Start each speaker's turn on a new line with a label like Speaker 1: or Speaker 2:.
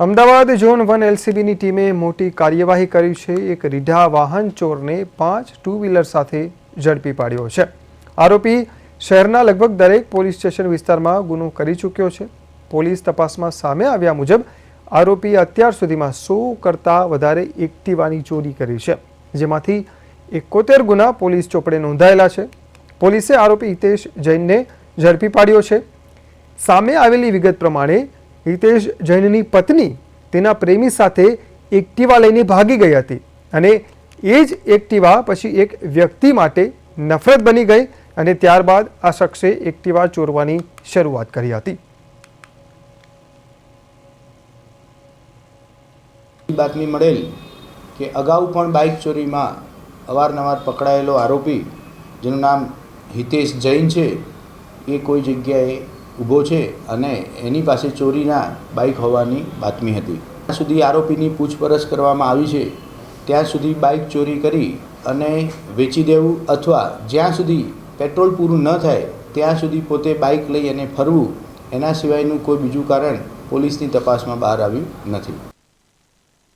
Speaker 1: Ahmedabad zone one એલસીબીની ટીમે મોટી કાર્યવાહી કરી છે. એક રીઢા વાહન ચોરને પાંચ ટુ વ્હીલર સાથે ઝડપી પાડ્યો છે. આરોપી શહેરના લગભગ દરેક પોલીસ સ્ટેશન વિસ્તારમાં ગુનો કરી ચૂક્યો છે. પોલીસ તપાસમાં સામે આવ્યા મુજબ આરોપી અત્યાર સુધીમાં સો કરતાં વધારે એક્ટિવાની ચોરી કરી છે. જેમાંથી એકોતેર ગુના પોલીસ ચોપડે નોંધાયેલા છે. પોલીસે આરોપી હિતેશ જૈનને ઝડપી પાડ્યો છે. સામે આવેલી વિગત પ્રમાણે હિતેશ જૈનની પત્ની તેના પ્રેમી સાથે એક્ટિવા લઈને ભાગી ગઈ હતી અને એ જ એક્ટિવા પછી એક વ્યક્તિ માટે નફરત બની ગઈ અને ત્યારબાદ આ શખ્સે એક્ટિવા ચોરવાની શરૂઆત કરી હતી.
Speaker 2: બાતમી મળેલ કે અગાઉ પણ બાઇક ચોરીમાં અવારનવાર પકડાયેલો આરોપી, જેનું નામ હિતેશ જૈન છે, એ કોઈ જગ્યાએ ઊભો છે અને એની પાસે ચોરીના બાઇક હોવાની બાતમી હતી. ત્યાં સુધી આરોપીની પૂછપરછ કરવામાં આવી છે, ત્યાં સુધી બાઇક ચોરી કરી અને વેચી દેવું અથવા જ્યાં સુધી પેટ્રોલ પૂરું ન થાય, ત્યાં સુધી પોતે બાઇક લઈ અને ફરવું, એના સિવાયનું કોઈ બીજું કારણ પોલીસની તપાસમાં બહાર આવ્યું નથી.